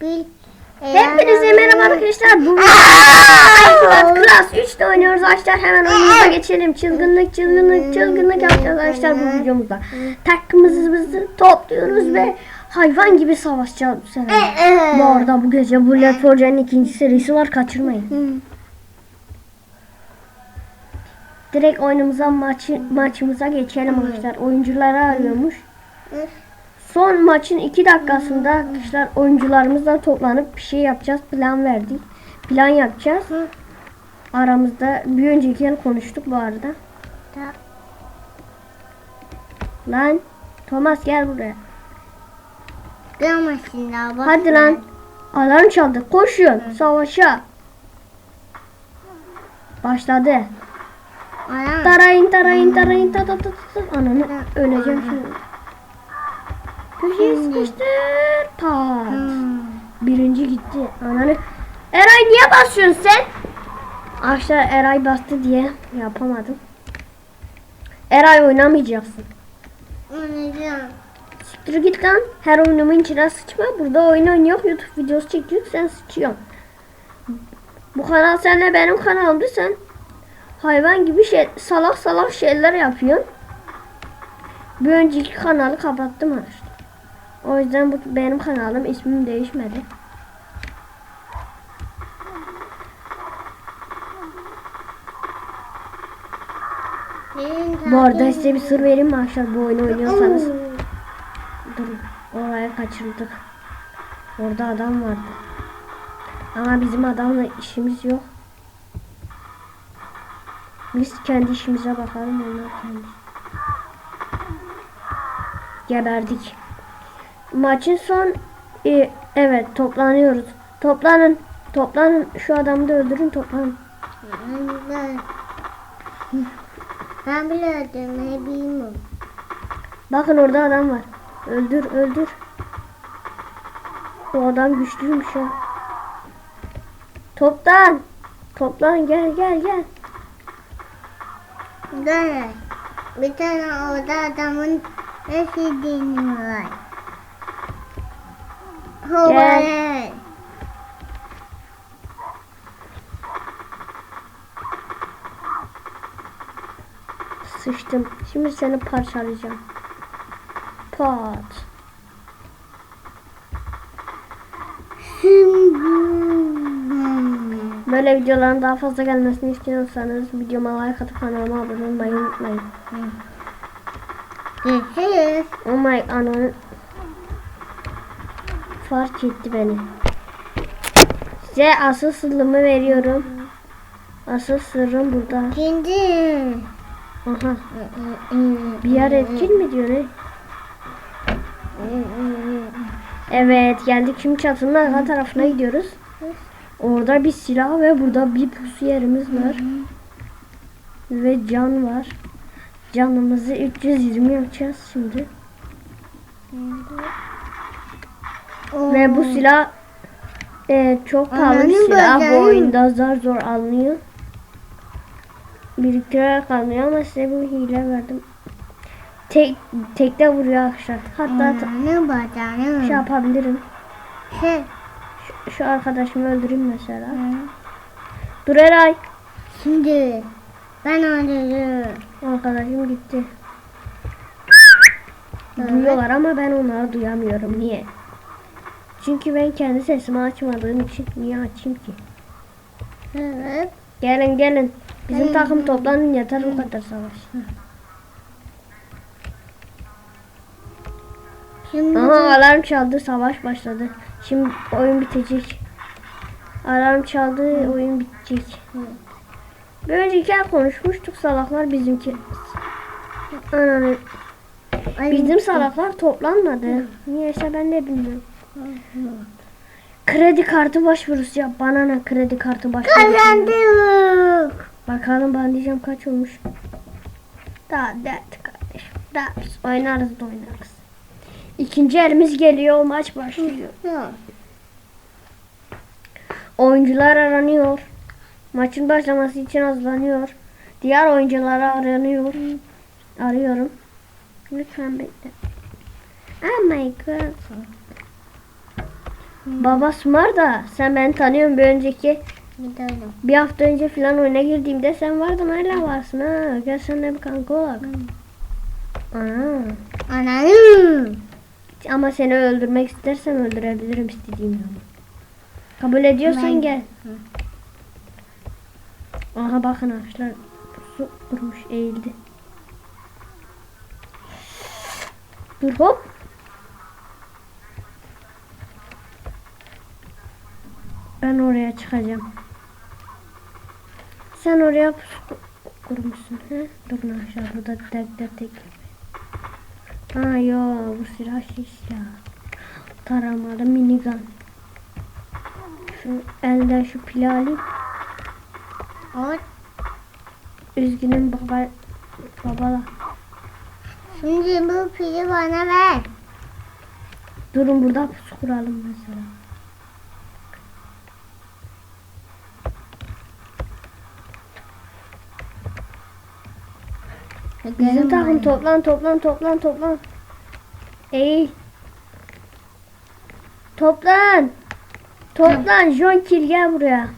Bir Hepinize merhaba arkadaşlar. Bu Minecraft Class 3'te oynuyoruz arkadaşlar. Hemen oyunumuza geçelim. Çılgınlık, çılgınlık, çılgınlık yapacağız arkadaşlar bu videomuzda. Takımımızı topluyoruz ve hayvan gibi savaşacağız bu sefer. Bu arada bu gece bu Left 4 Dead'in ikinci serisi var. Kaçırmayın. Direkt oyunumuza maçı, maçımıza geçelim arkadaşlar. Oyuncuları arıyormuş. Son maçın 2 dakikasında arkadaşlar oyuncularımızla toplanıp bir şey yapacağız. Plan verdik. Plan yapacağız. Aramızda bir önceki yıl konuştuk bu arada. Lan Thomas gel buraya. Daha bak. Hadi lan. Alarm çaldı. Koşun. Savaşa. Başladı. Anam. Tarayın tarayın tarayın ta ta ta ta. Ananı öleceğim şimdi. Köşeye sıkıştır. Pat. Hmm. Birinci gitti. Ananı. Eray niye basıyorsun sen? Arkadaşlar Eray bastı diye yapamadım. Eray oynamayacaksın. Oynayacağım. Siktir git lan. Her oyunumun içine sıçma. Burada oyun oynuyor. YouTube videosu çekiyor. Sen sıçıyorsun. Bu kanal seninle benim kanalımdı sen. Hayvan gibi şey, salak salak şeyler yapıyorsun. Bir önceki kanalı kapattım arkadaşlar. O yüzden bu benim kanalım ismim değişmedi. Bu arada size bir sır vereyim mi arkadaşlar bu oyunu oynuyorsanız. Durun. Oraya kaçırdık. Orada adam vardı. Ama bizim adamla işimiz yok. Biz kendi işimize bakalım onlar kendi. Geberdik. Maçın son e, evet toplanıyoruz. Toplanın. Toplanın. Şu adamı da öldürün toplanın. Ben bile- Ben bile öldürmeyi bilmiyorum. Bakın orada adam var. Öldür öldür. O adam güçlüymüş ha. Toplan. Toplan gel gel gel. Gel. Bir tane orada adamın nasıl deniyorlar. Hovalet. Sıçtım. Şimdi seni parçalayacağım. Pat. Böyle videoların daha fazla gelmesini istiyorsanız videoma like atıp kanalıma abone olmayı unutmayın. Görüşürüz. Oh my ananı fark etti beni. Size asıl sırrımı veriyorum. Asıl sırrım burada. Şimdi. Aha. Bir yer etkin mi diyor ne? Evet geldik şimdi çatının arka tarafına gidiyoruz. Orada bir silah ve burada bir pusu yerimiz var. Ve can var. Canımızı 320 yapacağız şimdi. Ve bu silah e, çok pahalı bir silah. Bu oyunda zar zor alınıyor. Biriktirerek alınıyor ama size bu hile verdim. Tek tekte vuruyor arkadaşlar. Hatta ta- Ananı bacağını. şey yapabilirim. Şey. Şu, şu arkadaşımı öldüreyim mesela. Dur Eray. Şimdi. Ben öldürürüm. Arkadaşım gitti. Duyuyorlar ama ben onları duyamıyorum. Niye? Çünkü ben kendi sesimi açmadığım için niye açayım ki? Evet. Gelin gelin. Bizim takım toplanın yeter bu kadar savaş. Şimdi. Aha alarm çaldı savaş başladı. Şimdi oyun bitecek. Alarm çaldı oyun bitecek. Bir önceki konuşmuştuk salaklar bizimki. Ananı. Bizim salaklar toplanmadı. Niyeyse ben de bilmiyorum. Kredi kartı başvurusu yap. Bana ne kredi kartı başvurusu. Kazandık. Bakalım ben diyeceğim kaç olmuş. Daha dert kardeşim. Ders. Oynarız da oynarız. İkinci elimiz geliyor. Maç başlıyor. Oyuncular aranıyor. Maçın başlaması için hazırlanıyor. Diğer oyuncular aranıyor. Arıyorum. Lütfen bekle. Oh my god. Babası var da sen beni tanıyorsun bir önceki Gidelim. bir hafta önce falan oyuna girdiğimde sen vardın hala varsın ha. Gel seninle bir kanka olak. Ananı. Ama seni öldürmek istersem öldürebilirim istediğim zaman. Kabul ediyorsan Ben- gel. Aha bakın arkadaşlar. Su durmuş eğildi. Dur hop. Ben oraya çıkacağım. Sen oraya pusu kurmuşsun. He? Durun aşağı burada tek tek tek. Ha yo bu silah şey silah. Taramalı minigun. Şu elden şu pili alayım. O Üzgünüm baba. Babala. şimdi bu pili bana ver. Durun burada pusu kuralım mesela. Bizim takım toplan toplan toplan toplan. Eğil. Toplan. Toplan John Kill gel buraya.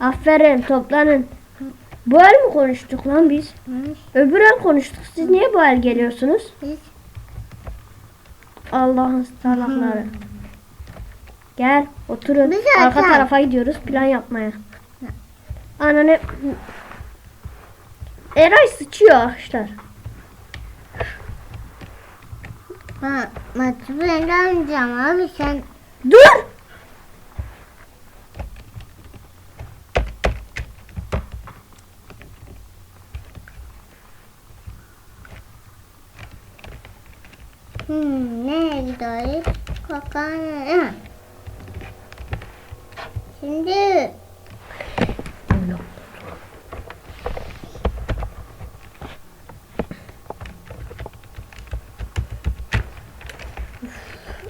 Aferin toplanın. Bu el mi konuştuk lan biz? Hı, Öbür el konuştuk. Siz niye bu el geliyorsunuz? Allah'ın salakları. Gel oturun. Biz Arka zaten- tarafa gidiyoruz plan yapmaya. Ananı Eray sıçıyor arkadaşlar. ma maçı ben abi sen. Dur! Hmm, nereye gidiyoruz? Kokana. Şimdi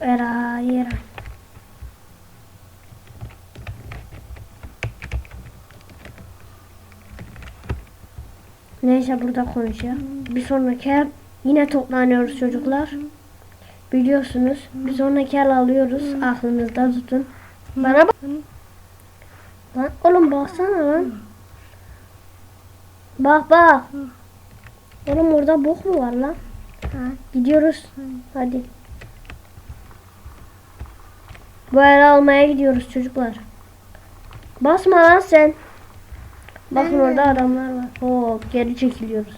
Eray, Eray. Neyse burada konuşuyor. Bir sonraki el yine toplanıyoruz çocuklar. Biliyorsunuz. Bir sonraki el alıyoruz. Aklınızda tutun. Bana bak. Lan oğlum baksana lan. Bak bak. Oğlum orada bok mu var lan? Gidiyoruz. Hadi. Bu el almaya gidiyoruz çocuklar. Basma lan sen. Bakın Ben de- orada adamlar var. Oo, geri çekiliyoruz.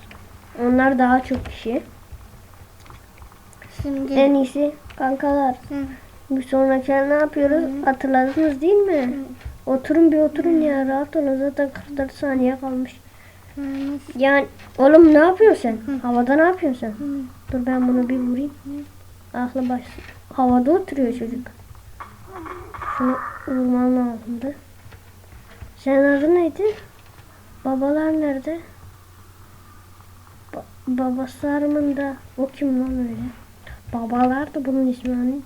Onlar daha çok kişi. şimdi En iyisi kankalar. Hı. Bir sonraki ne yapıyoruz? Hatırladınız değil mi? Oturun bir oturun ya rahat olun zaten 44 saniye kalmış. Hı, Yani oğlum ne yapıyorsun sen? Hı. Havada ne yapıyorsun sen? hı. Dur ben bunu bir vurayım. Aklı baş. Havada oturuyor çocuk. Şunu vurmam lazımdı. Senin adı neydi? Babalar nerede? Ba- babası Armında. O kim lan öyle? Babalar da bunun ismi hani.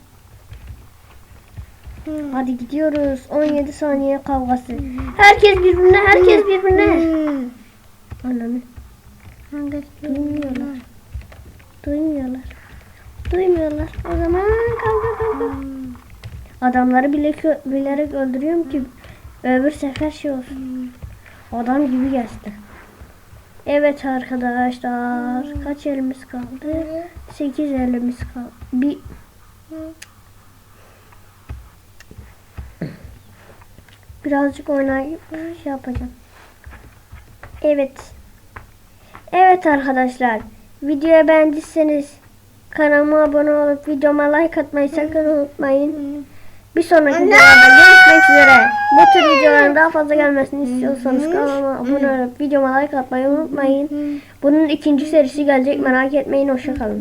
Hı. Hadi gidiyoruz. 17 saniye kavgası. Herkes birbirine, herkes birbirine. Hı. Ananı Hangisi? Bilmiyorlar. duymuyorlar. Duymuyorlar. O zaman kavga kavga. Adamları bile bilerek öldürüyorum ki öbür sefer şey olsun. Adam gibi geçti. Evet arkadaşlar. Kaç elimiz kaldı? 8 elimiz kaldı. Bir birazcık oynayıp şey yapacağım. Evet. Evet arkadaşlar. Videoyu beğendiyseniz kanalıma abone olup videoma like atmayı sakın unutmayın. Bir sonraki videoda görüşmek üzere. Bu tür videoların daha fazla gelmesini istiyorsanız kanalıma abone olup videoma like atmayı unutmayın. Bunun ikinci serisi gelecek merak etmeyin. Hoşçakalın.